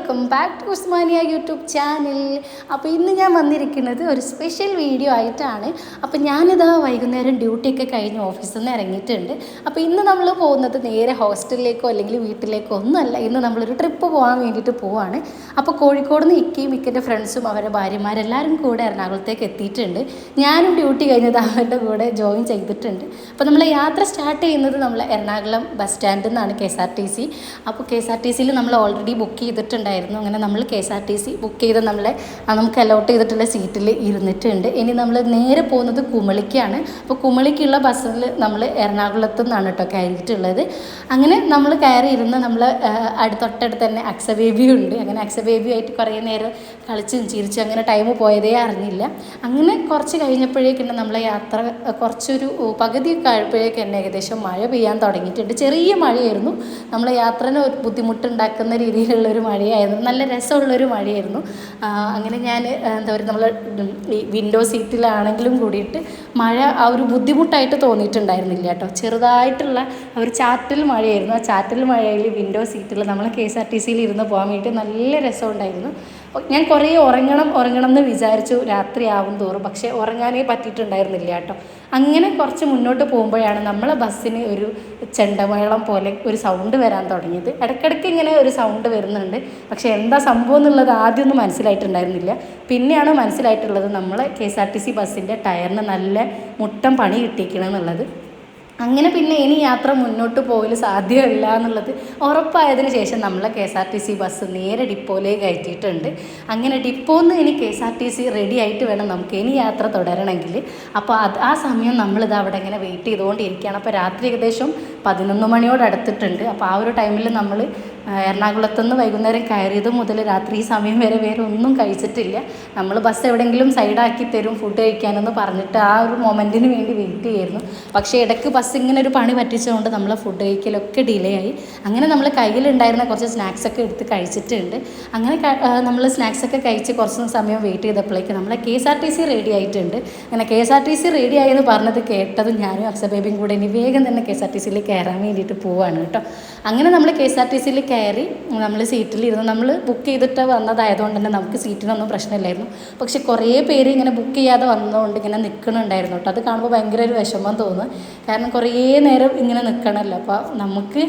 Welcome back to Osmania YouTube channel അപ്പോൾ ഇന്ന് ഞാൻ വന്നിരിക്കുന്നത് ഒരു സ്പെഷ്യൽ വീഡിയോ ആയിട്ടാണ്. അപ്പോൾ ഞാനിതാ വൈകുന്നേരം ഡ്യൂട്ടിയൊക്കെ കഴിഞ്ഞ് ഓഫീസിൽ നിന്ന് ഇറങ്ങിയിട്ടുണ്ട്. അപ്പോൾ ഇന്ന് നമ്മൾ പോകുന്നത് നേരെ ഹോസ്റ്റലിലേക്കോ അല്ലെങ്കിൽ വീട്ടിലേക്കോ ഒന്നുമല്ല. ഇന്ന് നമ്മളൊരു ട്രിപ്പ് പോകാൻ വേണ്ടിയിട്ട് പോവാണ്. അപ്പോൾ കോഴിക്കോട് നിന്ന് ഇക്കയും ഇക്കന്റെ ഫ്രണ്ട്സും അവരുടെ ഭാര്യമാരെല്ലാവരും കൂടെ എറണാകുളത്തേക്ക് എത്തിയിട്ടുണ്ട്. ഞാനും ഡ്യൂട്ടി കഴിഞ്ഞത് അവരുടെ കൂടെ ജോയിൻ ചെയ്തിട്ടുണ്ട്. അപ്പോൾ നമ്മൾ യാത്ര സ്റ്റാർട്ട് ചെയ്യുന്നത് നമ്മൾ എറണാകുളം ബസ് സ്റ്റാൻഡിൽ നിന്നാണ് K S R T C. അപ്പോൾ കെ എസ് ആർ ടി സിയിൽ നമ്മൾ ഓൾറെഡി ബുക്ക് ചെയ്തിട്ടുണ്ടായിരുന്നു അങ്ങനെ നമ്മൾ K S R T C book ചെയ്ത് നമ്മളെ നമുക്ക് അലോട്ട് ചെയ്തിട്ടുള്ള സീറ്റിൽ ഇരുന്നിട്ടുണ്ട്. ഇനി നമ്മൾ നേരെ പോകുന്നത് കുമളിക്കാണ്. അപ്പോൾ കുമളിക്കുള്ള ബസ്സിൽ നമ്മൾ എറണാകുളത്തു നിന്നാണ് കേട്ടോ കയറിയിട്ടുള്ളത്. അങ്ങനെ നമ്മൾ കയറി ഇരുന്ന് നമ്മൾ അടുത്തൊട്ടടുത്ത് തന്നെ അക്സ ബേബിയും ഉണ്ട്. അങ്ങനെ അക്സ ബേബിയായിട്ട് കുറേ നേരം കളിച്ചും ചിരിച്ചും അങ്ങനെ ടൈം പോയതേ അറിഞ്ഞില്ല. അങ്ങനെ കുറച്ച് കഴിഞ്ഞപ്പോഴേക്കും നമ്മളെ യാത്ര കുറച്ചൊരു പകുതിയൊക്കെ ആയപ്പോഴേക്കും തന്നെ ഏകദേശം മഴ പെയ്യാൻ തുടങ്ങിയിട്ടുണ്ട്. ചെറിയ മഴയായിരുന്നു. നമ്മളെ യാത്രനെ ഒരു ബുദ്ധിമുട്ടുണ്ടാക്കുന്ന രീതിയിലുള്ള ഒരു മഴയായിരുന്നു നല്ല രസമുള്ളൊരു മഴയായിരുന്നു. ആ, അങ്ങനെ ഞാൻ എന്താ പറയുക നമ്മൾ വിൻഡോ സീറ്റിലാണെങ്കിലും കൂടിയിട്ട് മഴ ആ ഒരു ബുദ്ധിമുട്ടായിട്ട് തോന്നിയിട്ടുണ്ടായിരുന്നില്ല കേട്ടോ. ചെറുതായിട്ടുള്ള ഒരു ചാറ്റൽ മഴയായിരുന്നു. ആ ചാറ്റൽ മഴയിൽ വിൻഡോ സീറ്റിൽ നമ്മൾ കെ എസ് ആർ ടി സിയിൽ ഇരുന്ന് പോകാൻ വേണ്ടി നല്ല രസമുണ്ടായിരുന്നു. ഞാൻ കുറേ ഉറങ്ങണം ഉറങ്ങണം എന്ന് വിചാരിച്ചു രാത്രിയാവും തോറും. പക്ഷേ ഉറങ്ങാനേ പറ്റിയിട്ടുണ്ടായിരുന്നില്ല കേട്ടോ. അങ്ങനെ കുറച്ച് മുന്നോട്ട് പോകുമ്പോഴാണ് നമ്മളെ ബസ്സിന് ഒരു ചെണ്ടമേളം പോലെ ഒരു സൗണ്ട് വരാൻ തുടങ്ങിയത്. ഇടയ്ക്കിടയ്ക്ക് ഇങ്ങനെ ഒരു സൗണ്ട് വരുന്നുണ്ട്. പക്ഷേ എന്താ സംഭവം എന്നുള്ളത് ആദ്യമൊന്നും മനസ്സിലായിട്ടുണ്ടായിരുന്നില്ല. പിന്നെയാണ് മനസ്സിലായിട്ടുള്ളത് നമ്മളെ K S R T C ബസ്സിന്റെ ടയറിന് നല്ല മുട്ടം പണി കിട്ടിയിരിക്കണമെന്നുള്ളത് അങ്ങനെ പിന്നെ ഇനി യാത്ര മുന്നോട്ട് പോകൽ സാധ്യമല്ല എന്നുള്ളത് ഉറപ്പായതിന് ശേഷം നമ്മളെ K S R T C bus നേരെ ഡിപ്പോയിലേക്ക് കയറ്റിയിട്ടുണ്ട്. അങ്ങനെ ഡിപ്പോന്ന് ഇനി K S R T C ready ആയിട്ട് വേണം നമുക്ക് ഇനി യാത്ര തുടരണമെങ്കിൽ. അപ്പോൾ അത് ആ സമയം നമ്മളിത് അവിടെ ഇങ്ങനെ വെയിറ്റ് ചെയ്തുകൊണ്ടിരിക്കുകയാണ്. അപ്പോൾ രാത്രി ഏകദേശം പതിനൊന്ന് മണിയോട് അടുത്തിട്ടുണ്ട്. അപ്പോൾ ആ ഒരു ടൈമിൽ നമ്മൾ എറണാകുളത്തുനിന്ന് വൈകുന്നേരം കയറിയത് മുതൽ രാത്രി സമയം വരെ വേറെ ഒന്നും കഴിച്ചിട്ടില്ല. നമ്മൾ ബസ് എവിടെയെങ്കിലും സൈഡാക്കി തരും ഫുഡ് കഴിക്കാനെന്ന് പറഞ്ഞിട്ട് ആ ഒരു മൊമെന്റിന് വേണ്ടി വെയിറ്റ് ചെയ്യായിരുന്നു. പക്ഷേ ഇടയ്ക്ക് ബസ് ഇങ്ങനെ ഒരു പണി പറ്റിച്ചതുകൊണ്ട് നമ്മൾ ഫുഡ് കഴിക്കലൊക്കെ ഡിലേ ആയി. അങ്ങനെ നമ്മൾ കയ്യിലുണ്ടായിരുന്ന കുറച്ച് സ്നാക്സ് ഒക്കെ എടുത്ത് കഴിച്ചിട്ടുണ്ട്. അങ്ങനെ നമ്മൾ സ്നാക്സ് ഒക്കെ കഴിച്ച് കുറച്ച് സമയം വെയിറ്റ് ചെയ്തപ്പോഴേക്ക് നമ്മളെ K S R T C ready ആയിട്ടുണ്ട്. അങ്ങനെ K S R T C ready ആയെന്ന് പറഞ്ഞത് കേട്ടതും ഞാനും അക്സബേബിയും കൂടെ ഇനി വേഗം തന്നെ കെ എസ് ആർ ടി സിയിൽ കയറാൻ വേണ്ടിയിട്ട് പോവാണ് കേട്ടോ. അങ്ങനെ നമ്മൾ കെ എസ് ആർ ടി സിയിൽ കയറി നമ്മൾ സീറ്റിലിരുന്ന് നമ്മൾ ബുക്ക് ചെയ്തിട്ട് വന്നതായതുകൊണ്ട് തന്നെ നമുക്ക് സീറ്റിനൊന്നും പ്രശ്നമില്ലായിരുന്നു. പക്ഷെ കുറേ പേര് ഇങ്ങനെ ബുക്ക് ചെയ്യാതെ വന്നതുകൊണ്ട് ഇങ്ങനെ നിൽക്കണുണ്ടായിരുന്നു കേട്ടോ. അത് കാണുമ്പോൾ ഭയങ്കര ഒരു വിഷമം തോന്നുന്നു. കാരണം കുറേ നേരം ഇങ്ങനെ നിൽക്കണമല്ലോ അപ്പോൾ നമുക്ക്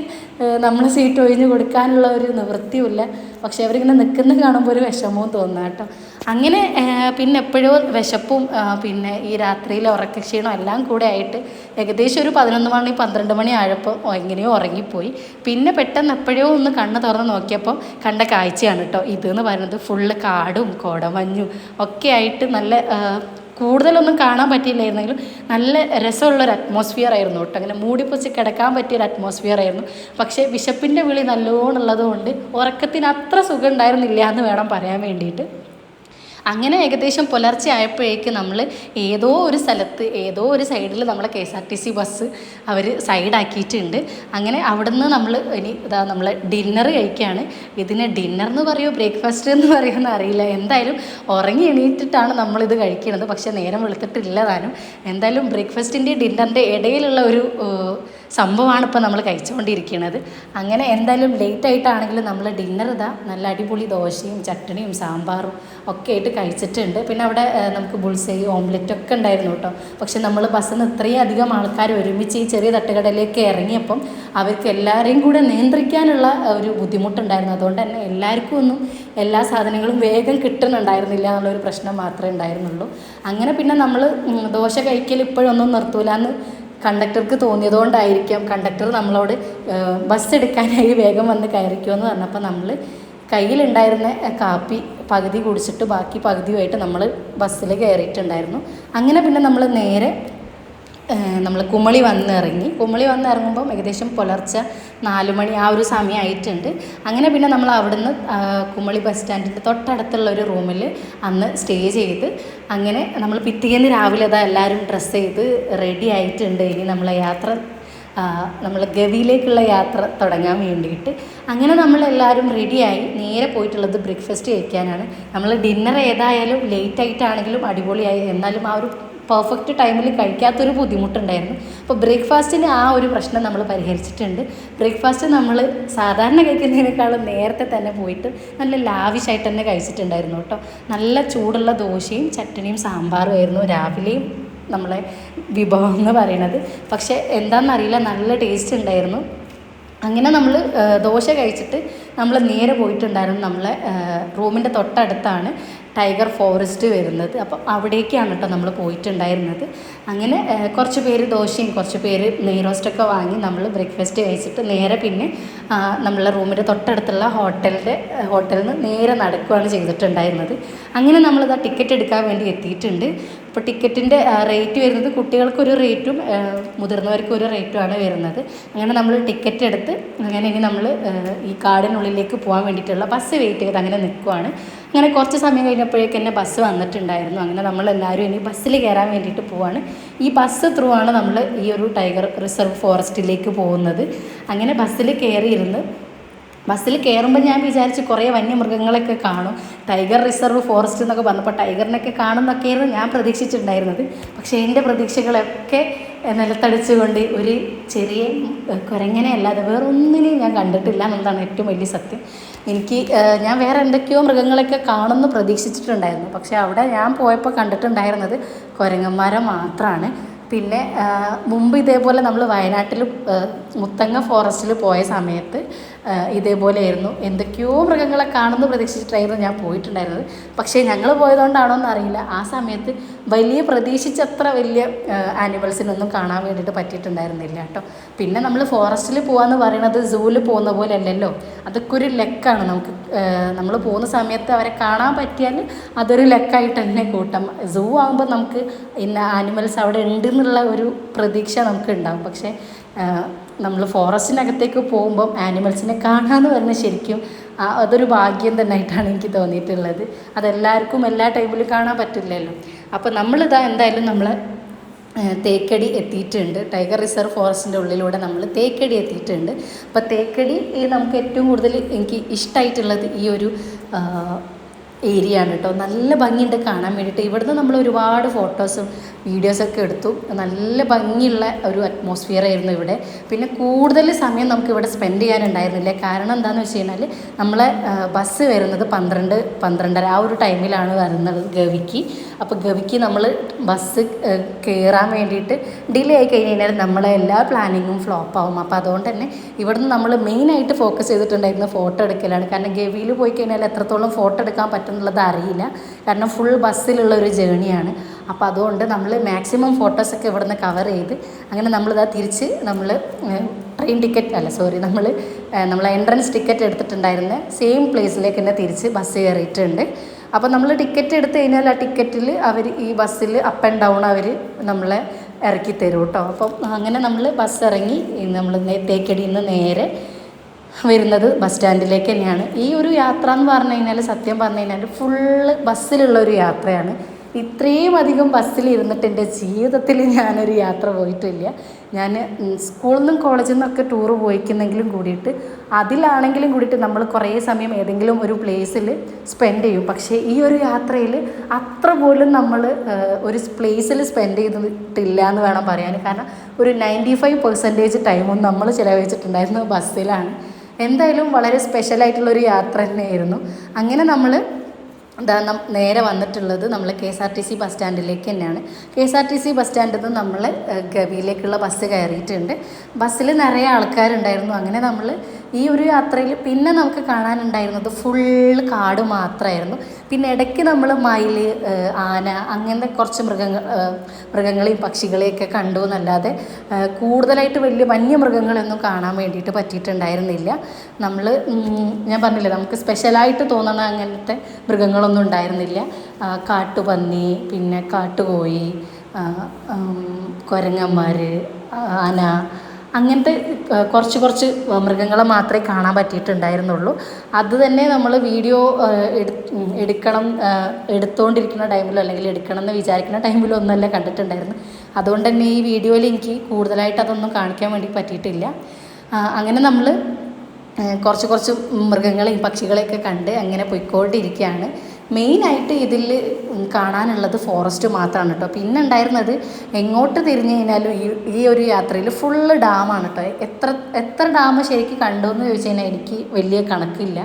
നമ്മൾ സീറ്റ് ഒഴിഞ്ഞ് കൊടുക്കാനുള്ള ഒരു നിവൃത്തിയുമില്ല പക്ഷേ അവരിങ്ങനെ നിൽക്കുന്നത് കാണുമ്പോൾ ഒരു വിഷമവും തോന്നുക കേട്ടോ. അങ്ങനെ പിന്നെ എപ്പോഴോ വിശപ്പും പിന്നെ ഈ രാത്രിയിലെ ഉറക്കക്ഷീണം എല്ലാം കൂടെ ആയിട്ട് ഏകദേശം ഒരു പതിനൊന്ന് മണി പന്ത്രണ്ട് മണി ആയപ്പോൾ എങ്ങനെയോ ഉറങ്ങിപ്പോയി. പിന്നെ പെട്ടെന്ന് എപ്പോഴോ ഒന്ന് കണ്ണ് തുറന്ന് നോക്കിയപ്പോൾ കണ്ട കാഴ്ചയാണ് കേട്ടോ ഇതെന്ന് പറയുന്നത്. ഫുള്ള് കാടും കോടമഞ്ഞും ഒക്കെ ആയിട്ട് നല്ല കൂടുതലൊന്നും കാണാൻ പറ്റിയില്ലായിരുന്നെങ്കിലും നല്ല രസമുള്ളൊരു അറ്റ്മോസ്ഫിയർ ആയിരുന്നു കേട്ടോ. അങ്ങനെ മൂടിപ്പൊച്ച് കിടക്കാൻ പറ്റിയൊരു അറ്റ്മോസ്ഫിയർ ആയിരുന്നു. പക്ഷേ വിശപ്പിന്റെ വിളി നല്ലോണുള്ളത് കൊണ്ട് ഉറക്കത്തിന് അത്ര സുഖം ഉണ്ടായിരുന്നില്ല എന്ന് വേണം പറയാൻ വേണ്ടിയിട്ട്. അങ്ങനെ ഏകദേശം പുലർച്ചെ ആയപ്പോഴേക്ക് നമ്മൾ ഏതോ ഒരു സ്ഥലത്ത് ഏതോ ഒരു സൈഡിൽ നമ്മളെ K S R T C bus അവർ സൈഡാക്കിയിട്ടുണ്ട്. അങ്ങനെ അവിടുന്ന് നമ്മൾ ഇനി ഇതാ നമ്മൾ ഡിന്നർ കഴിക്കുകയാണ് ഇതിനെ ഡിന്നർ എന്ന് പറയുമോ ബ്രേക്ക്ഫാസ്റ്റ് എന്ന് പറയുമെന്ന് അറിയില്ല. എന്തായാലും ഉറങ്ങി എണീറ്റിട്ടാണ് നമ്മളിത് കഴിക്കുന്നത് പക്ഷേ നേരം വെളുത്തിട്ടില്ല താനും. എന്തായാലും ബ്രേക്ക്ഫാസ്റ്റിന്റെ ഡിന്നറിന്റെ ഇടയിലുള്ള ഒരു സംഭവമാണ് ഇപ്പോൾ നമ്മൾ കഴിച്ചുകൊണ്ടിരിക്കുന്നത് അങ്ങനെ എന്തായാലും ലേറ്റ് ആയിട്ടാണെങ്കിലും നമ്മൾ ഡിന്നർ ഇതാ നല്ല അടിപൊളി ദോശയും ചട്ടണിയും സാമ്പാറും ഒക്കെ ആയിട്ട് കഴിച്ചിട്ടുണ്ട്. പിന്നെ അവിടെ നമുക്ക് ബുൾസൈ ഓംലെറ്റ് ഒക്കെ ഉണ്ടായിരുന്നു കേട്ടോ. പക്ഷെ നമ്മൾ ബസ്സിൽ നിന്ന് ഇത്രയും അധികം ആൾക്കാർ ഒരുമിച്ച് ഈ ചെറിയ തട്ടുകടയിലേക്ക് ഇറങ്ങിയപ്പം അവർക്ക് എല്ലാവരെയും കൂടെ നിയന്ത്രിക്കാനുള്ള ഒരു ബുദ്ധിമുട്ടുണ്ടായിരുന്നു. അതുകൊണ്ട് തന്നെ എല്ലാവർക്കും ഒന്നും എല്ലാ സാധനങ്ങളും വേഗം കിട്ടുന്നുണ്ടായിരുന്നില്ല എന്നുള്ളൊരു പ്രശ്നം മാത്രമേ ഉണ്ടായിരുന്നുള്ളൂ. അങ്ങനെ പിന്നെ നമ്മൾ ദോശ കഴിക്കൽ ഇപ്പോഴൊന്നും നിർത്തൂല എന്ന് കണ്ടക്ടർക്ക് തോന്നിയതുകൊണ്ടായിരിക്കാം കണ്ടക്ടർ നമ്മളോട് ബസ് എടുക്കാനായി വേഗം വന്ന് കയറിക്കുമോ എന്ന് പറഞ്ഞപ്പോൾ നമ്മൾ കയ്യിലുണ്ടായിരുന്ന കാപ്പി പകുതി കുടിച്ചിട്ട് ബാക്കി പകുതിയുമായിട്ട് നമ്മൾ ബസ്സിൽ കയറിയിട്ടുണ്ടായിരുന്നു. അങ്ങനെ പിന്നെ നമ്മൾ നേരെ നമ്മൾ കുമളി വന്നിറങ്ങി കുമളി വന്നിറങ്ങുമ്പം ഏകദേശം പുലർച്ചെ നാല് മണി ആ ഒരു സമയമായിട്ടുണ്ട്. അങ്ങനെ പിന്നെ നമ്മൾ അവിടുന്ന് കുമളി ബസ് സ്റ്റാൻഡിന്റെ തൊട്ടടുത്തുള്ള ഒരു റൂമിൽ അന്ന് സ്റ്റേ ചെയ്ത് അങ്ങനെ നമ്മൾ പിറ്റേന്ന് രാവിലെ അതാ എല്ലാവരും ഡ്രസ്സ് ചെയ്ത് റെഡി ആയിട്ടുണ്ട്. ഇനി നമ്മളെ യാത്ര നമ്മൾ ഗവിയിലേക്കുള്ള യാത്ര തുടങ്ങാൻ വേണ്ടിയിട്ട്. അങ്ങനെ നമ്മളെല്ലാവരും റെഡിയായി നേരെ പോയിട്ടുള്ളത് ബ്രേക്ക്ഫാസ്റ്റ് കഴിക്കാനാണ്. നമ്മൾ ഡിന്നർ ഏതായാലും ലേറ്റ് ആയിട്ടാണെങ്കിലും അടിപൊളിയായി. എന്നാലും ആ ഒരു പെർഫെക്റ്റ് ടൈമിൽ കഴിക്കാത്തൊരു ബുദ്ധിമുട്ടുണ്ടായിരുന്നു. അപ്പോൾ ബ്രേക്ക്ഫാസ്റ്റിന് ആ ഒരു പ്രശ്നം നമ്മൾ പരിഹരിച്ചിട്ടുണ്ട്. ബ്രേക്ക്ഫാസ്റ്റ് നമ്മൾ സാധാരണ കഴിക്കുന്നതിനേക്കാളും നേരത്തെ തന്നെ പോയിട്ട് നല്ല ലാവിഷായിട്ട് തന്നെ കഴിച്ചിട്ടുണ്ടായിരുന്നു കേട്ടോ. നല്ല ചൂടുള്ള ദോശയും ചട്ടണിയും സാമ്പാറും ആയിരുന്നു രാവിലെയും നമ്മളെ വിഭവം എന്ന് പറയണത്. പക്ഷേ എന്താണെന്നറിയില്ല നല്ല ടേസ്റ്റ് ഉണ്ടായിരുന്നു. അങ്ങനെ നമ്മൾ ദോശ കഴിച്ചിട്ട് നമ്മൾ നേരെ പോയിട്ടുണ്ടായിരുന്നു നമ്മളെ റൂമിന്റെ തൊട്ടടുത്താണ്. ടൈഗർ ഫോറസ്റ്റ് വരുന്നത്. അപ്പം അവിടേക്കാണ് കേട്ടോ നമ്മൾ പോയിട്ടുണ്ടായിരുന്നത്. അങ്ങനെ കുറച്ച് പേര് ദോശയും കുറച്ച് പേര് നെയ് റോസ്റ്റൊക്കെ വാങ്ങി നമ്മൾ ബ്രേക്ക്ഫാസ്റ്റ് കഴിച്ചിട്ട് നേരെ പിന്നെ നമ്മളെ റൂമിന്റെ തൊട്ടടുത്തുള്ള ഹോട്ടലിന്റെ ഹോട്ടലിൽ നിന്ന് നേരെ നടക്കുകയാണ് ചെയ്തിട്ടുണ്ടായിരുന്നത്. അങ്ങനെ നമ്മളിതാ ടിക്കറ്റ് എടുക്കാൻ വേണ്ടി എത്തിയിട്ടുണ്ട്. അപ്പോൾ ടിക്കറ്റിന്റെ റേറ്റ് വരുന്നത് കുട്ടികൾക്കൊരു റേറ്റും മുതിർന്നവർക്കൊരു റേറ്റുമാണ് വരുന്നത്. അങ്ങനെ നമ്മൾ ടിക്കറ്റ് എടുത്ത് അങ്ങനെ ഇനി നമ്മൾ ഈ കാടിനുള്ളിലേക്ക് പോകാൻ വേണ്ടിയിട്ടുള്ള ബസ് വെയിറ്റ് ചെയ്ത് അങ്ങനെ നിൽക്കുവാണ് അങ്ങനെ കുറച്ച് സമയം കഴിഞ്ഞപ്പോഴേക്ക് തന്നെ ബസ് വന്നിട്ടുണ്ടായിരുന്നു. അങ്ങനെ നമ്മളെല്ലാവരും ഇനി ബസ്സിൽ കയറാൻ വേണ്ടിയിട്ട് പോവാണ്. ഈ ബസ് ത്രൂ ആണ് നമ്മൾ ഈ ഒരു ടൈഗർ റിസർവ് ഫോറസ്റ്റിലേക്ക് പോകുന്നത്. അങ്ങനെ ബസ്സിൽ കയറിയിരുന്ന് ബസ്സിൽ കയറുമ്പോൾ ഞാൻ വിചാരിച്ച് കുറേ വന്യമൃഗങ്ങളൊക്കെ കാണും. ടൈഗർ റിസർവ് ഫോറസ്റ്റ് എന്നൊക്കെ പറഞ്ഞപ്പോൾ ടൈഗറിനൊക്കെ കാണുന്നൊക്കെയായിരുന്നു ഞാൻ പ്രതീക്ഷിച്ചിട്ടുണ്ടായിരുന്നത്. പക്ഷേ എന്റെ പ്രതീക്ഷകളൊക്കെ നിലത്തടിച്ചുകൊണ്ട് ഒരു ചെറിയ കുരങ്ങനെയല്ലാതെ കുരങ്ങനെ അല്ലാതെ വേറെ ഞാൻ കണ്ടിട്ടില്ല എന്നുള്ളതാണ് ഏറ്റവും വലിയ സത്യം. എനിക്ക് ഞാൻ വേറെ എന്തൊക്കെയോ മൃഗങ്ങളൊക്കെ കാണുമെന്ന് പ്രതീക്ഷിച്ചിട്ടുണ്ടായിരുന്നു. പക്ഷേ അവിടെ ഞാൻ പോയപ്പോൾ കണ്ടിട്ടുണ്ടായിരുന്നത് കുരങ്ങന്മാരെ മാത്രമാണ് പിന്നെ മുമ്പ് ഇതേപോലെ നമ്മൾ വയനാട്ടിൽ മുത്തങ്ങ ഫോറസ്റ്റിൽ പോയ സമയത്ത് ഇതേപോലെയായിരുന്നു. എന്തൊക്കെയോ മൃഗങ്ങളെ കാണുമെന്ന് പ്രതീക്ഷിച്ചിട്ടായിരുന്നു ഞാൻ പോയിട്ടുണ്ടായിരുന്നത്. പക്ഷേ ഞങ്ങൾ പോയതുകൊണ്ടാണോ എന്നറിയില്ല ആ സമയത്ത് വലിയ പ്രതീക്ഷിച്ചത്ര വലിയ ആനിമൽസിനൊന്നും കാണാൻ വേണ്ടിയിട്ട് പറ്റിയിട്ടുണ്ടായിരുന്നില്ല കേട്ടോ. പിന്നെ നമ്മൾ ഫോറസ്റ്റിൽ പോകാന്ന് പറയുന്നത് സൂവിൽ പോകുന്ന പോലെ അല്ലല്ലോ അതൊക്കെ ഒരു ലെക്കാണ് നമുക്ക് നമ്മൾ പോകുന്ന സമയത്ത് അവരെ കാണാൻ പറ്റിയാൽ അതൊരു ലെക്കായിട്ട് തന്നെ കൂട്ടം. സൂ ആകുമ്പോൾ നമുക്ക് ഇന്ന ആനിമൽസ് അവിടെ ഉണ്ട് എന്നുള്ള ഒരു പ്രതീക്ഷ നമുക്ക് ഉണ്ടാകും പക്ഷേ നമ്മൾ ഫോറസ്റ്റിനകത്തേക്ക് പോകുമ്പം ആനിമൽസിനെ കാണാമെന്ന് പറഞ്ഞാൽ ശരിക്കും അതൊരു ഭാഗ്യം തന്നെ ആയിട്ടാണ് എനിക്ക് തോന്നിയിട്ടുള്ളത്. അതെല്ലാവർക്കും എല്ലാ ടൈമിലും കാണാൻ പറ്റില്ലല്ലോ. അപ്പോൾ നമ്മളിതാ എന്തായാലും നമ്മൾ തേക്കടി എത്തിയിട്ടുണ്ട്. ടൈഗർ റിസർവ് ഫോറസ്റ്റിന്റെ ഉള്ളിലൂടെ നമ്മൾ തേക്കടി എത്തിയിട്ടുണ്ട്. അപ്പോൾ തേക്കടി നമുക്ക് ഏറ്റവും കൂടുതൽ എനിക്ക് ഇഷ്ടമായിട്ടുള്ളത് ഈ ഒരു ഏരിയ ആണ് കേട്ടോ. നല്ല ഭംഗിയുണ്ട് കാണാൻ വേണ്ടിയിട്ട്. ഇവിടുന്ന് നമ്മൾ ഒരുപാട് ഫോട്ടോസും വീഡിയോസൊക്കെ എടുത്തു. നല്ല ഭംഗിയുള്ള ഒരു അറ്റ്മോസ്ഫിയർ ആയിരുന്നു ഇവിടെ. പിന്നെ കൂടുതൽ സമയം നമുക്ക് ഇവിടെ സ്പെൻഡ് ചെയ്യാനുണ്ടായിരുന്നില്ല. കാരണം എന്താണെന്ന് വെച്ച് കഴിഞ്ഞാൽ നമ്മളെ ബസ് വരുന്നത് പന്ത്രണ്ട് പന്ത്രണ്ടര ആ ഒരു ടൈമിലാണ് വരുന്നത് ഗവിക്ക്. അപ്പോൾ ഗവിക്ക് നമ്മൾ ബസ് കയറാൻ വേണ്ടിയിട്ട് ഡിലേ ആയി കഴിഞ്ഞ് കഴിഞ്ഞാൽ നമ്മളെ എല്ലാ പ്ലാനിങ്ങും ഫ്ലോപ്പ് ആവും. അപ്പോൾ അതുകൊണ്ട് തന്നെ ഇവിടുന്ന് നമ്മൾ മെയിനായിട്ട് ഫോക്കസ് ചെയ്തിട്ടുണ്ടായിരുന്ന ഫോട്ടോ എടുക്കലാണ്. കാരണം ഗവിയിൽ പോയി കഴിഞ്ഞാൽ എത്രത്തോളം ഫോട്ടോ എടുക്കാൻ പറ്റുന്നുള്ളത് അറിയില്ല. കാരണം ഫുൾ ബസ്സിലുള്ള ഒരു ജേണിയാണ് അപ്പോൾ അതുകൊണ്ട് നമ്മൾ മാക്സിമം ഫോട്ടോസൊക്കെ ഇവിടെ നിന്ന് കവർ ചെയ്ത് അങ്ങനെ നമ്മളിതാ തിരിച്ച് നമ്മൾ ട്രെയിൻ ടിക്കറ്റ് അല്ല സോറി നമ്മൾ നമ്മൾ എൻട്രൻസ് ടിക്കറ്റ് എടുത്തിട്ടുണ്ടായിരുന്ന സെയിം പ്ലേസിലേക്ക് തന്നെ തിരിച്ച് ബസ് കയറിയിട്ടുണ്ട് അപ്പോൾ നമ്മൾ ടിക്കറ്റ് എടുത്തു കഴിഞ്ഞാൽ ആ ടിക്കറ്റിൽ അവർ ഈ ബസ്സിൽ അപ്പ് ആൻഡ് ഡൗൺ അവർ നമ്മളെ ഇറക്കി തരും കേട്ടോ അപ്പം അങ്ങനെ നമ്മൾ ബസ് ഇറങ്ങി നമ്മൾ തേക്കടിയിൽ നിന്ന് നേരെ വരുന്നത് ബസ് സ്റ്റാൻഡിലേക്ക് തന്നെയാണ്. ഈ ഒരു യാത്ര എന്ന് പറഞ്ഞു കഴിഞ്ഞാൽ സത്യം പറഞ്ഞു കഴിഞ്ഞാൽ ഫുള്ള് ബസ്സിലുള്ള ഒരു യാത്രയാണ്. ഇത്രയും അധികം ബസ്സിൽ ഇരുന്നിട്ട് എന്റെ ജീവിതത്തിൽ ഞാനൊരു യാത്ര പോയിട്ടില്ല. ഞാൻ സ്കൂളിൽ നിന്നും കോളേജിൽ നിന്നൊക്കെ ടൂറ് പോയിക്കുന്നെങ്കിലും കൂടിയിട്ട് അതിലാണെങ്കിലും കൂടിയിട്ട് നമ്മൾ കുറേ സമയം ഏതെങ്കിലും ഒരു പ്ലേസിൽ സ്പെൻഡ് ചെയ്യും. പക്ഷേ ഈ ഒരു യാത്രയിൽ അത്ര പോലും നമ്മൾ ഒരു പ്ലേസിൽ സ്പെൻഡ് ചെയ്തിട്ടില്ല എന്ന് വേണം പറയാൻ. കാരണം ഒരു നയന്റി ഫൈവ് പെർസെന്റേജ് ടൈമും നമ്മൾ ചിലവഴിച്ചിട്ടുണ്ടായിരുന്നു ബസ്സിലാണ്. എന്തായാലും വളരെ സ്പെഷ്യലായിട്ടുള്ളൊരു യാത്ര തന്നെയായിരുന്നു. അങ്ങനെ നമ്മൾ നം നേരെ വന്നിട്ടുള്ളത് നമ്മൾ K S R T C bus സ്റ്റാൻഡിലേക്ക് തന്നെയാണ്. K S R T C bus സ്റ്റാൻഡിൽ നിന്ന് നമ്മൾ ഗവിയിലേക്കുള്ള ബസ് കയറിയിട്ടുണ്ട്. ബസ്സിൽ നിറയെ ആൾക്കാരുണ്ടായിരുന്നു. അങ്ങനെ നമ്മൾ ഈ ഒരു യാത്രയിൽ പിന്നെ നമുക്ക് കാണാനുണ്ടായിരുന്നത് ഫുള്ള് കാട് മാത്രമായിരുന്നു പിന്നെ ഇടയ്ക്ക് നമ്മൾ മയിൽ ആന അങ്ങനത്തെ കുറച്ച് മൃഗങ്ങൾ മൃഗങ്ങളെയും പക്ഷികളെയൊക്കെ കണ്ടു എന്നല്ലാതെ കൂടുതലായിട്ട് വലിയ വന്യമൃഗങ്ങളൊന്നും കാണാൻ വേണ്ടിയിട്ട് പറ്റിയിട്ടുണ്ടായിരുന്നില്ല. നമ്മൾ ഞാൻ പറഞ്ഞില്ലേ നമുക്ക് സ്പെഷ്യലായിട്ട് തോന്നണ അങ്ങനത്തെ മൃഗങ്ങളൊന്നും ഉണ്ടായിരുന്നില്ല. കാട്ടുപന്നി പിന്നെ കാട്ടുകോഴി കുരങ്ങന്മാർ ആന അങ്ങനത്തെ കുറച്ച് കുറച്ച് മൃഗങ്ങളെ മാത്രമേ കാണാൻ പറ്റിയിട്ടുണ്ടായിരുന്നുള്ളൂ. അത് തന്നെ നമ്മൾ വീഡിയോ എടുക്കണം എടുത്തുകൊണ്ടിരിക്കുന്ന ടൈമിലോ അല്ലെങ്കിൽ എടുക്കണം എന്ന് വിചാരിക്കുന്ന ടൈമിലോ ഒന്നുമല്ല കണ്ടിട്ടുണ്ടായിരുന്നു അതുകൊണ്ട് തന്നെ ഈ വീഡിയോയിൽ എനിക്ക് കൂടുതലായിട്ട് അതൊന്നും കാണിക്കാൻ വേണ്ടി പറ്റിയിട്ടില്ല. അങ്ങനെ നമ്മൾ കുറച്ച് കുറച്ച് മൃഗങ്ങളെയും പക്ഷികളെയൊക്കെ കണ്ട് അങ്ങനെ പോയിക്കൊണ്ടിരിക്കുകയാണ്. മെയിനായിട്ട് ഇതിൽ കാണാനുള്ളത് ഫോറസ്റ്റ് മാത്രമാണ് കേട്ടോ. പിന്നെ ഉണ്ടായിരുന്നത് എങ്ങോട്ട് തിരിഞ്ഞു കഴിഞ്ഞാലും ഈ ഈ ഒരു യാത്രയിൽ ഫുള്ള് ഡാമാണ് കേട്ടോ. എത്ര എത്ര ഡാം ശരിക്കും കണ്ടു എന്ന് ചോദിച്ചു കഴിഞ്ഞാൽ എനിക്ക് വലിയ കണക്കില്ല.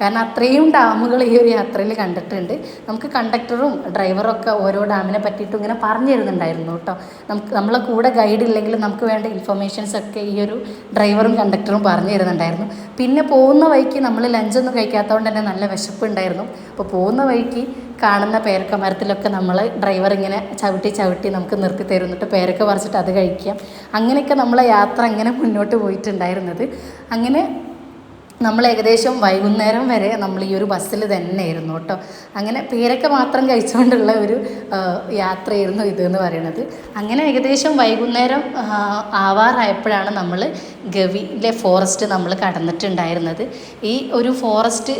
കാരണം അത്രയും ഡാമുകൾ ഈ ഒരു യാത്രയിൽ കണ്ടിട്ടുണ്ട്. നമുക്ക് കണ്ടക്ടറും ഡ്രൈവറും ഒക്കെ ഓരോ ഡാമിനെ പറ്റിയിട്ടും ഇങ്ങനെ പറഞ്ഞു തരുന്നുണ്ടായിരുന്നു കേട്ടോ. നമുക്ക് നമ്മളെ കൂടെ ഗൈഡ് ഇല്ലെങ്കിലും നമുക്ക് വേണ്ട ഇൻഫർമേഷൻസ് ഒക്കെ ഈ ഒരു ഡ്രൈവറും കണ്ടക്ടറും പറഞ്ഞു തരുന്നുണ്ടായിരുന്നു പിന്നെ പോകുന്ന വഴിക്ക് നമ്മൾ ലഞ്ചൊന്നും കഴിക്കാത്തതുകൊണ്ട് തന്നെ നല്ല വിശപ്പുണ്ടായിരുന്നു. അപ്പോൾ പോകുന്ന വഴിക്ക് കാണുന്ന പേരക്ക മരത്തിലൊക്കെ നമ്മൾ ഡ്രൈവർ ഇങ്ങനെ ചവിട്ടി ചവിട്ടി നമുക്ക് നിർത്തി തരും. എന്നിട്ട് പേരക്ക പറിച്ചിട്ട് അത് കഴിക്കാം. അങ്ങനെയൊക്കെ നമ്മളെ യാത്ര അങ്ങനെ മുന്നോട്ട് പോയിട്ടുണ്ടായിരുന്നത്. അങ്ങനെ നമ്മൾ ഏകദേശം വൈകുന്നേരം വരെ നമ്മൾ ഈ ഒരു ബസ്സിൽ തന്നെയായിരുന്നു കേട്ടോ. അങ്ങനെ പേരൊക്കെ മാത്രം കഴിച്ചുകൊണ്ടുള്ള ഒരു യാത്രയായിരുന്നു ഇതെന്ന് പറയുന്നത് അങ്ങനെ ഏകദേശം വൈകുന്നേരം ആവാറായപ്പോഴാണ് നമ്മൾ ഗവിയിലെ ഫോറസ്റ്റ് നമ്മൾ കടന്നിട്ടുണ്ടായിരുന്നത്. ഈ ഒരു ഫോറസ്റ്റ്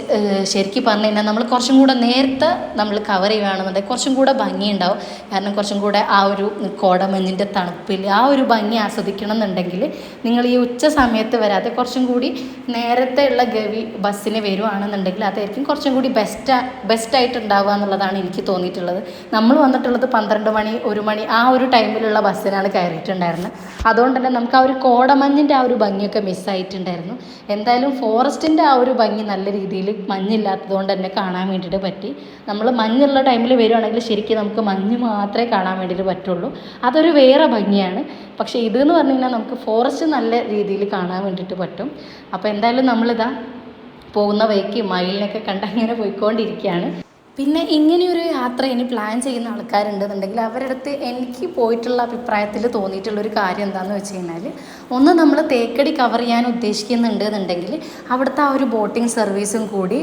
ശരിക്കും പറഞ്ഞു കഴിഞ്ഞാൽ നമ്മൾ കുറച്ചും കൂടെ നേരത്തെ നമ്മൾ കവർ ചെയ്യുകയാണെന്നുണ്ടെങ്കിൽ കുറച്ചും കൂടെ ഭംഗിയുണ്ടാവും കാരണം കുറച്ചും കൂടെ ആ ഒരു കോടമഞ്ഞിന്റെ തണുപ്പിൽ ആ ഒരു ഭംഗി ആസ്വദിക്കണം എന്നുണ്ടെങ്കിൽ നിങ്ങൾ ഈ ഉച്ച സമയത്ത് വരാതെ കുറച്ചും കൂടി നേരത്തെ ഉള്ള ഗവി ബസ്സിന് വരുവാണെന്നുണ്ടെങ്കിൽ അതായിരിക്കും കുറച്ചും കൂടി ബെസ്റ്റ് ബെസ്റ്റായിട്ട് ഉണ്ടാവുക എന്നുള്ളതാണ് എനിക്ക് തോന്നിയിട്ടുള്ളത്. നമ്മൾ വന്നിട്ടുള്ളത് പന്ത്രണ്ട് മണി ഒരു മണി ആ ഒരു ടൈമിലുള്ള ബസ്സിനാണ് കയറിയിട്ടുണ്ടായിരുന്നത്. അതുകൊണ്ട് തന്നെ നമുക്ക് ആ ഒരു കോടമഞ്ഞിന്റെ ആ ഒരു ഭംഗിയൊക്കെ മിസ്സായിട്ടുണ്ടായിരുന്നു എന്തായാലും ഫോറസ്റ്റിന്റെ ആ ഒരു ഭംഗി നല്ല രീതിയിൽ മഞ്ഞില്ലാത്തത് കൊണ്ട് തന്നെ കാണാൻ വേണ്ടിയിട്ട് പറ്റി. നമ്മൾ മഞ്ഞുള്ള ടൈമിൽ വരുവാണെങ്കിൽ ശരിക്കും നമുക്ക് മഞ്ഞ് മാത്രമേ കാണാൻ വേണ്ടിയിട്ട് പറ്റുള്ളൂ. അതൊരു വേറെ ഭംഗിയാണ്. പക്ഷേ ഇതെന്ന് പറഞ്ഞു കഴിഞ്ഞാൽ നമുക്ക് ഫോറസ്റ്റ് നല്ല രീതിയിൽ കാണാൻ വേണ്ടിയിട്ട് പറ്റും. അപ്പോൾ എന്തായാലും നമ്മളിതാ പോകുന്ന വഴിക്ക് മയിലിനൊക്കെ കണ്ട് അങ്ങനെ പോയിക്കൊണ്ടിരിക്കുകയാണ്. പിന്നെ ഇങ്ങനെയൊരു യാത്ര ഇനി പ്ലാൻ ചെയ്യുന്ന ആൾക്കാരുണ്ടെന്നുണ്ടെങ്കിൽ അവരുടെ അടുത്ത് എനിക്ക് പോയിട്ടുള്ള അഭിപ്രായത്തിൽ തോന്നിയിട്ടുള്ള ഒരു കാര്യം എന്താണെന്ന് വെച്ച് കഴിഞ്ഞാൽ ഒന്ന് നമ്മൾ തേക്കടി കവർ ചെയ്യാൻ ഉദ്ദേശിക്കുന്നുണ്ട് എന്നുണ്ടെങ്കിൽ അവിടുത്തെ ആ ഒരു ബോട്ടിംഗ് സർവീസും കൂടി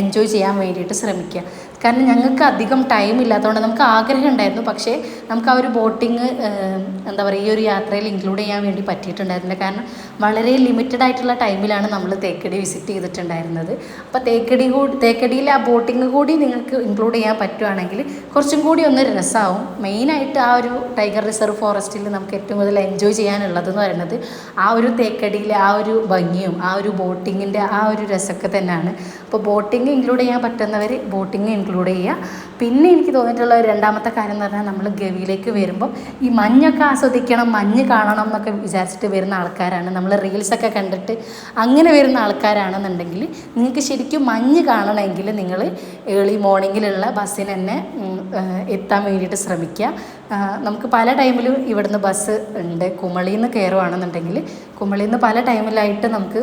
എൻജോയ് ചെയ്യാൻ വേണ്ടിയിട്ട് ശ്രമിക്കുക. കാരണം ഞങ്ങൾക്ക് അധികം ടൈം ഇല്ലാത്തതുകൊണ്ട് നമുക്ക് ആഗ്രഹം ഉണ്ടായിരുന്നു. പക്ഷേ നമുക്ക് ആ ഒരു ബോട്ടിങ് എന്താ പറയുക ഈ ഒരു യാത്രയിൽ ഇൻക്ലൂഡ് ചെയ്യാൻ വേണ്ടി പറ്റിയിട്ടുണ്ടായിരുന്നില്ല. കാരണം വളരെ ലിമിറ്റഡ് ആയിട്ടുള്ള ടൈമിലാണ് നമ്മൾ തേക്കടി വിസിറ്റ് ചെയ്തിട്ടുണ്ടായിരുന്നത്. അപ്പോൾ തേക്കടി കൂടി തേക്കടിയിൽ ആ ബോട്ടിങ് കൂടി നിങ്ങൾക്ക് ഇൻക്ലൂഡ് ചെയ്യാൻ പറ്റുവാണെങ്കിൽ കുറച്ചും കൂടി ഒന്ന് രസമാവും മെയിനായിട്ട് ആ ഒരു ടൈഗർ റിസർവ് ഫോറസ്റ്റിൽ നമുക്ക് ഏറ്റവും കൂടുതൽ എൻജോയ് ചെയ്യാനുള്ളതെന്ന് പറയുന്നത് ആ ഒരു തേക്കടിയിലെ ആ ഒരു ഭംഗിയും ആ ഒരു ബോട്ടിങ്ങിന്റെ ആ ഒരു രസമൊക്കെ തന്നെയാണ്. അപ്പോൾ ബോട്ടിങ് ഇൻക്ലൂഡ് ചെയ്യാൻ പറ്റുന്നവർ ബോട്ടിങ് ഇൻക്ലൂഡ് ചെയ്യുക. പിന്നെ എനിക്ക് തോന്നിയിട്ടുള്ള രണ്ടാമത്തെ കാര്യം എന്ന് പറഞ്ഞാൽ നമ്മൾ ഗവിയിലേക്ക് വരുമ്പം ഈ മഞ്ഞൊക്കെ ആസ്വദിക്കണം മഞ്ഞ് കാണണം എന്നൊക്കെ വിചാരിച്ചിട്ട് വരുന്ന ആൾക്കാരാണ്. നമ്മൾ റീൽസൊക്കെ കണ്ടിട്ട് അങ്ങനെ വരുന്ന ആൾക്കാരാണെന്നുണ്ടെങ്കിൽ നിങ്ങൾക്ക് ശരിക്കും മഞ്ഞ് കാണണമെങ്കിൽ നിങ്ങൾ ഏർലി മോർണിംഗിലുള്ള ബസ്സിന് തന്നെ എത്താൻ വേണ്ടിയിട്ട് ശ്രമിക്കുക. നമുക്ക് പല ടൈമിലും ഇവിടുന്ന് ബസ് ഉണ്ട്. കുമളിയിൽ നിന്ന് കയറുവാണെന്നുണ്ടെങ്കിൽ കുമളിയിൽ നിന്ന് പല ടൈമിലായിട്ട് നമുക്ക്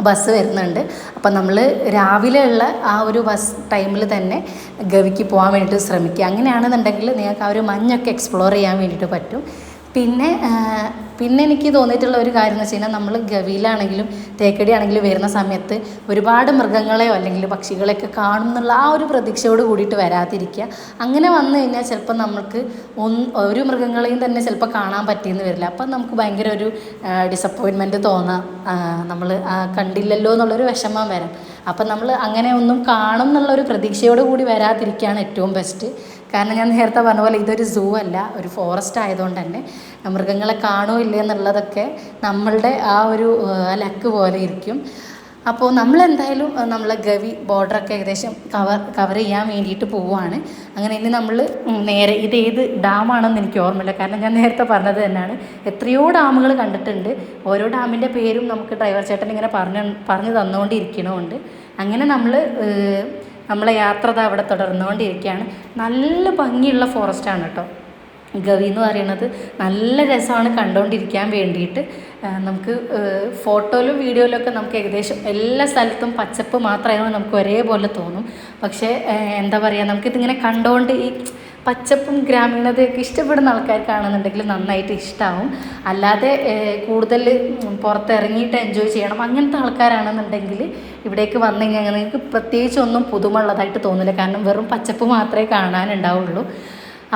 ബസ് വരുന്നുണ്ട്. അപ്പം നമ്മൾ രാവിലെ ഉള്ള ആ ഒരു ബസ് ടൈമിൽ തന്നെ ഗവിക്ക് പോകാൻ വേണ്ടിയിട്ട് ശ്രമിക്കുക. അങ്ങനെയാണെന്നുണ്ടെങ്കിൽ നിങ്ങൾക്ക് ആ ഒരു മഞ്ഞൊക്കെ എക്സ്പ്ലോർ ചെയ്യാൻ വേണ്ടിയിട്ട് പറ്റും. പിന്നെ പിന്നെ എനിക്ക് തോന്നിയിട്ടുള്ള ഒരു കാര്യം എന്ന് വെച്ച് കഴിഞ്ഞാൽ നമ്മൾ ഗവിയിലാണെങ്കിലും തേക്കടി ആണെങ്കിലും വരുന്ന സമയത്ത് ഒരുപാട് മൃഗങ്ങളെയോ അല്ലെങ്കിൽ പക്ഷികളെയൊക്കെ കാണും എന്നുള്ള ആ ഒരു പ്രതീക്ഷയോട് കൂടിയിട്ട് വരാതിരിക്കുക. അങ്ങനെ വന്നു കഴിഞ്ഞാൽ ചിലപ്പോൾ നമുക്ക് ഒന്ന് ഒരു മൃഗങ്ങളെയും തന്നെ ചിലപ്പോൾ കാണാൻ പറ്റിയെന്ന് വരില്ല. അപ്പം നമുക്ക് ഭയങ്കര ഒരു ഡിസപ്പോയിൻമെന്റ് തോന്നാം. നമ്മൾ കണ്ടില്ലല്ലോ എന്നുള്ളൊരു വിഷമം വരാം. അപ്പം നമ്മൾ അങ്ങനെ ഒന്നും കാണും എന്നുള്ളൊരു പ്രതീക്ഷയോട് കൂടി വരാതിരിക്കുകയാണ് ഏറ്റവും ബെസ്റ്റ് കാരണം ഞാൻ നേരത്തെ പറഞ്ഞ പോലെ ഇതൊരു സൂ അല്ല ഒരു ഫോറസ്റ്റ് ആയതുകൊണ്ട് തന്നെ മൃഗങ്ങളെ കാണോ ഇല്ലേ എന്നുള്ളതൊക്കെ നമ്മളുടെ ആ ഒരു ലക്ക് പോലെ ഇരിക്കും. അപ്പോൾ നമ്മളെന്തായാലും നമ്മളെ ഗവി ബോർഡറൊക്കെ ഏകദേശം കവർ കവർ ചെയ്യാൻ വേണ്ടിയിട്ട് പോവുകയാണ് അങ്ങനെ ഇനി നമ്മൾ നേരെ ഇത് ഏത് ഡാമാണെന്ന് എനിക്ക് ഓർമ്മയില്ല. കാരണം ഞാൻ നേരത്തെ പറഞ്ഞത് തന്നെയാണ്. എത്രയോ ഡാമുകൾ കണ്ടിട്ടുണ്ട്. ഓരോ ഡാമിന്റെ പേരും നമുക്ക് ഡ്രൈവർ ചേട്ടൻ ഇങ്ങനെ പറഞ്ഞു പറഞ്ഞു തന്നുകൊണ്ടിരിക്കണമുണ്ട് അങ്ങനെ നമ്മൾ നമ്മളെ യാത്ര അവിടെ തുടർന്നുകൊണ്ടിരിക്കുകയാണ്. നല്ല ഭംഗിയുള്ള ഫോറസ്റ്റാണ് കേട്ടോ. ഗവി എന്ന് പറയുന്നത് നല്ല രസമാണ് കണ്ടുകൊണ്ടിരിക്കാൻ വേണ്ടിയിട്ട്. നമുക്ക് ഫോട്ടോയിലും വീഡിയോയിലും ഒക്കെ നമുക്ക് ഏകദേശം എല്ലാ സ്ഥലത്തും പച്ചപ്പ് മാത്രമായതുകൊണ്ട് നമുക്ക് ഒരേപോലെ തോന്നും. പക്ഷേ എന്താ പറയുക നമുക്കിതിങ്ങനെ കണ്ടുകൊണ്ട് ഈ പച്ചപ്പും ഗ്രാമീണതയൊക്കെ ഇഷ്ടപ്പെടുന്ന ആൾക്കാർക്കാണെന്നുണ്ടെങ്കിൽ നന്നായിട്ട് ഇഷ്ടമാവും അല്ലാതെ കൂടുതൽ പുറത്തിറങ്ങിയിട്ട് എൻജോയ് ചെയ്യണം. അങ്ങനത്തെ ആൾക്കാരാണെന്നുണ്ടെങ്കിൽ ഇവിടേക്ക് വന്നു കഴിഞ്ഞാൽ നിങ്ങൾക്ക് പ്രത്യേകിച്ച് ഒന്നും പുതുമുള്ളതായിട്ട് തോന്നില്ല. കാരണം വെറും പച്ചപ്പ് മാത്രമേ കാണാനുണ്ടാവുള്ളൂ.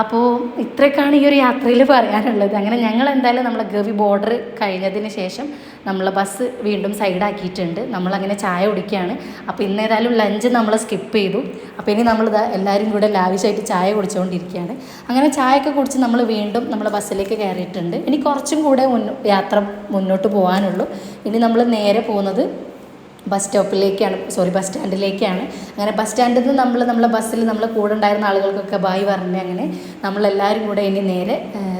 അപ്പോൾ ഇത്രയൊക്കെയാണ് ഈ ഒരു യാത്രയിൽ പറയാനുള്ളത്. അങ്ങനെ ഞങ്ങൾ എന്തായാലും നമ്മളെ ഗവി ബോർഡർ കഴിഞ്ഞതിന് ശേഷം നമ്മളെ ബസ് വീണ്ടും സൈഡാക്കിയിട്ടുണ്ട് നമ്മളങ്ങനെ ചായ കുടിക്കുകയാണ്. അപ്പോൾ ഇന്ന് ഏതായാലും ലഞ്ച് നമ്മൾ സ്കിപ്പ് ചെയ്തു. അപ്പോൾ ഇനി നമ്മൾ എല്ലാവരും കൂടെ ലാവിഷായിട്ട് ചായ കുടിച്ചുകൊണ്ടിരിക്കുകയാണ് അങ്ങനെ ചായയൊക്കെ കുടിച്ച് നമ്മൾ വീണ്ടും നമ്മളെ ബസ്സിലേക്ക് കയറിയിട്ടുണ്ട്. ഇനി കുറച്ചും കൂടെ യാത്ര മുന്നോട്ട് പോകാനുള്ളൂ. ഇനി നമ്മൾ നേരെ പോകുന്നത് ബസ് സ്റ്റോപ്പിലേക്കാണ് സോറി ബസ് സ്റ്റാൻഡിലേക്കാണ്. അങ്ങനെ ബസ് സ്റ്റാൻഡിൽ നിന്ന് നമ്മൾ നമ്മളെ ബസ്സിൽ നമ്മളെ കൂടെ ഉണ്ടായിരുന്ന ആളുകൾക്കൊക്കെ ബായ് പറഞ്ഞ് അങ്ങനെ നമ്മളെല്ലാവരും കൂടെ ഇനി നേരെ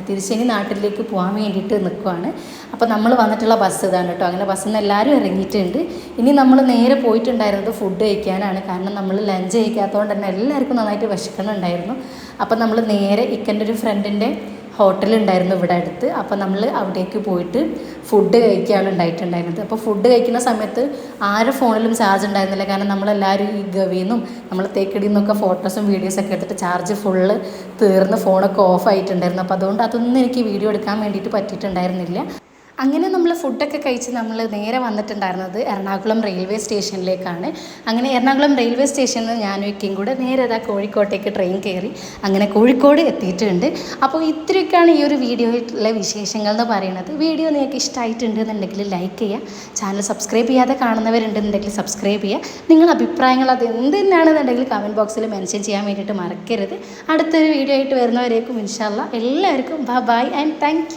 തിരിച്ചിനി നാട്ടിലേക്ക് പോകാൻ വേണ്ടിയിട്ട് നിൽക്കുവാണ് അപ്പോൾ നമ്മൾ വന്നിട്ടുള്ള ബസ് ഇതാണ് കേട്ടോ. അങ്ങനെ ബസ്സിൽ നിന്ന് എല്ലാവരും ഇറങ്ങിയിട്ടുണ്ട്. ഇനി നമ്മൾ നേരെ പോയിട്ടുണ്ടായിരുന്നത് ഫുഡ് കഴിക്കാനാണ്. കാരണം നമ്മൾ ലഞ്ച് കഴിക്കാത്തതുകൊണ്ട് തന്നെ എല്ലാവർക്കും നന്നായിട്ട് വിശക്കണുണ്ടായിരുന്നു അപ്പോൾ നമ്മൾ നേരെ ഇക്കന്റെ ഒരു ഫ്രണ്ടിന്റെ ഹോട്ടൽ ഉണ്ടായിരുന്നു ഇവിടെ അടുത്ത്. അപ്പോൾ നമ്മൾ അവിടേക്ക് പോയിട്ട് ഫുഡ് കഴിക്കുകയാണ് ഉണ്ടായിട്ടുണ്ടായിരുന്നത് അപ്പോൾ ഫുഡ് കഴിക്കുന്ന സമയത്ത് ആരുടെ ഫോണിലും ചാർജ് ഉണ്ടായിരുന്നില്ല. കാരണം നമ്മളെല്ലാവരും ഈ ഗവിന്നും നമ്മൾ തേക്കടിയിൽ നിന്നൊക്കെ ഫോട്ടോസും വീഡിയോസൊക്കെ എടുത്തിട്ട് ചാർജ് ഫുള്ള് തീർന്ന് ഫോണൊക്കെ ഓഫ് ആയിട്ടുണ്ടായിരുന്നു. അപ്പോൾ അതുകൊണ്ട് അതൊന്നും എനിക്ക് വീഡിയോ എടുക്കാൻ വേണ്ടിയിട്ട് പറ്റിയിട്ടുണ്ടായിരുന്നില്ല. അങ്ങനെ നമ്മൾ ഫുഡൊക്കെ കഴിച്ച് നമ്മൾ നേരെ വന്നിട്ടുണ്ടായിരുന്നത് എറണാകുളം റെയിൽവേ സ്റ്റേഷനിലേക്കാണ് അങ്ങനെ എറണാകുളം റെയിൽവേ സ്റ്റേഷനിൽ നിന്ന് ഞാൻ ഇക്കയും കൂടെ നേരെ അതാ കോഴിക്കോട്ടേക്ക് ട്രെയിൻ കയറി അങ്ങനെ കോഴിക്കോട് എത്തിയിട്ടുണ്ട്. അപ്പോൾ ഇത്രയൊക്കെയാണ് ഈ ഒരു വീഡിയോയിലെ വിശേഷങ്ങൾ എന്ന് പറയുന്നത്. വീഡിയോ നിങ്ങൾക്ക് ഇഷ്ടമായിട്ടുണ്ട് എന്നുണ്ടെങ്കിൽ ലൈക്ക് ചെയ്യുക. ചാനൽ സബ്സ്ക്രൈബ് ചെയ്യാതെ കാണുന്നവരുണ്ടെന്നുണ്ടെങ്കിൽ സബ്സ്ക്രൈബ് ചെയ്യുക. നിങ്ങളുടെ അഭിപ്രായങ്ങൾ അത് എന്ത് തന്നെയാണെന്നുണ്ടെങ്കിൽ കമന്റ് ബോക്സിൽ മെൻഷൻ ചെയ്യാൻ വേണ്ടിയിട്ട് മറക്കരുത്. അടുത്തൊരു വീഡിയോ ആയിട്ട് വരുന്നവരേക്കും ഇൻഷാല്ല എല്ലാവർക്കും ബൈ ബൈ ആൻഡ് താങ്ക്